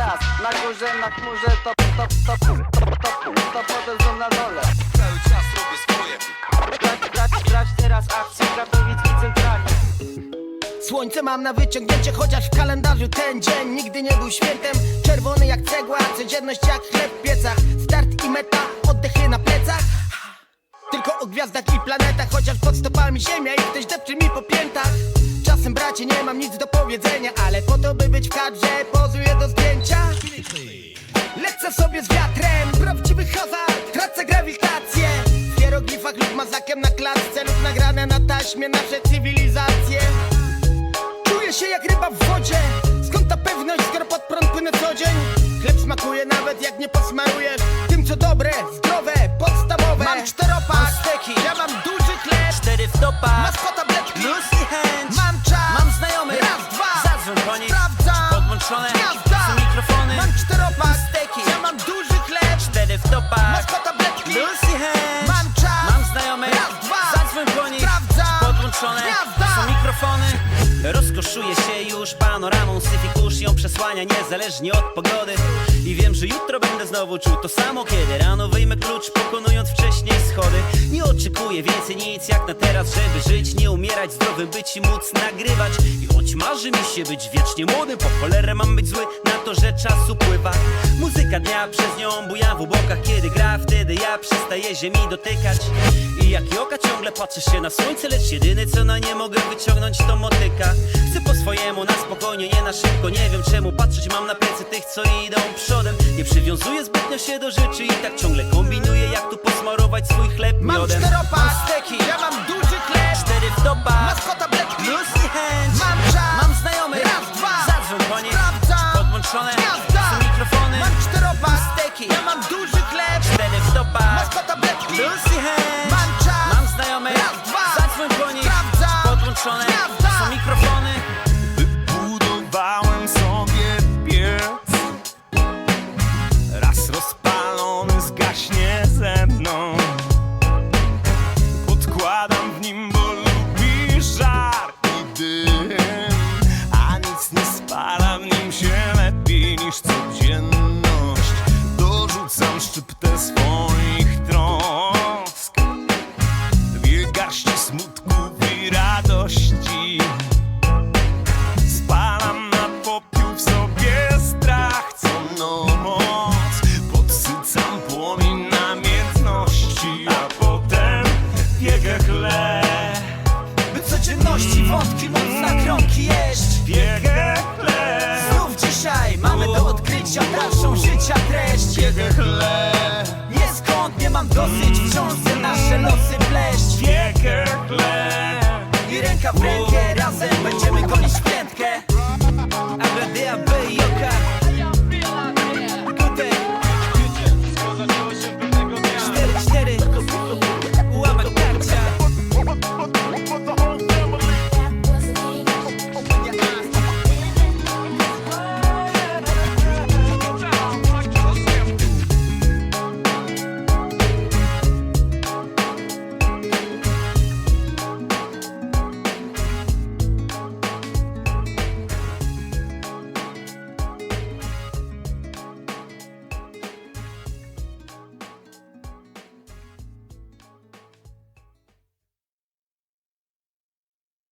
na chmurze To, to, to, to, to, to, to potem są na dole. Cały czas robię swoje. Brać, brać, brać teraz akcję Katowicki centralnie. Słońce mam na wyciągnięcie, chociaż w kalendarzu ten dzień nigdy nie był świętem. Czerwony jak cegła, codzienność jak chleb w piecach. Start i meta, oddechy na plecach. Tylko o gwiazdach i planetach, chociaż pod stopami ziemia i ktoś depcze mi po piętach. Czasem bracie nie mam nic do powiedzenia, ale po to by być w kadrze Sobie z wiatrem, prawdziwy hazard, tracę grawitację. W hieroglifach lub mazakiem na klatce lub nagrane na taśmie nasze cywilizacje. Czuję się jak ryba w wodzie. Skąd ta pewność, skoro pod prąd płynę co dzień? Chleb smakuje nawet jak nie posmarujesz Tym co dobre, zdrowe, podstawowe. Mam czteropak, steki, ja mam duży chleb. Cztery w topach. Maskota Black Plus i chęć. Mam czas, Mam znajomych raz, dwa. Zadzwoń po nich. Sprawdzam, podłączone. Gwiazda. Rozkoszuję się już panoramą Syfy kurz ją przesłania niezależnie od pogody. I wiem, że jutro będę znowu czuł to samo Kiedy rano wyjmę klucz pokonując wcześniej schody. Nie oczekuję więcej nic jak na teraz Żeby żyć, nie umierać, zdrowym być i móc nagrywać. I choć marzy mi się być wiecznie młodym Po cholerę mam być zły na to, że czas upływa Muzyka dnia przez nią buja w obłokach Kiedy gra, wtedy ja przestaję ziemi dotykać. I jak joka ciągle patrzę się na słońce Lecz jedyny co na nie mogę wyciągnąć to motyka. Chcę po swojemu, na spokojnie, nie na szybko Nie wiem czemu patrzeć mam na plecy tych co idą przodem. Nie przywiązuję zbytnio się do rzeczy I tak ciągle kombinuję jak tu posmarować swój chleb Mam miodem. czteropak, Mam steki, ja mam duży chleb. cztery w topach Maskota Black i chęć. Mam czas, Mam znajomych. Raz, dwa. Zadzwoń Czy podłączone Gwiazda. mikrofony. Mam czteropak, Ja mam duży chleb. Cztery w topach. Maskota Black Plus i chęć Mam czas, Mam znajomych. Raz, dwa. Zadzwoń po nich Sprawdzam, podłączone. kości wątki móc na kromki jeść. Piekle Znów dzisiaj mamy do odkrycia dalszą życia treść. Piekle Nieskąd nie mam dosyć, wciąż se nasze losy pleść. Piekle I ręka w rękę razem będziemy golić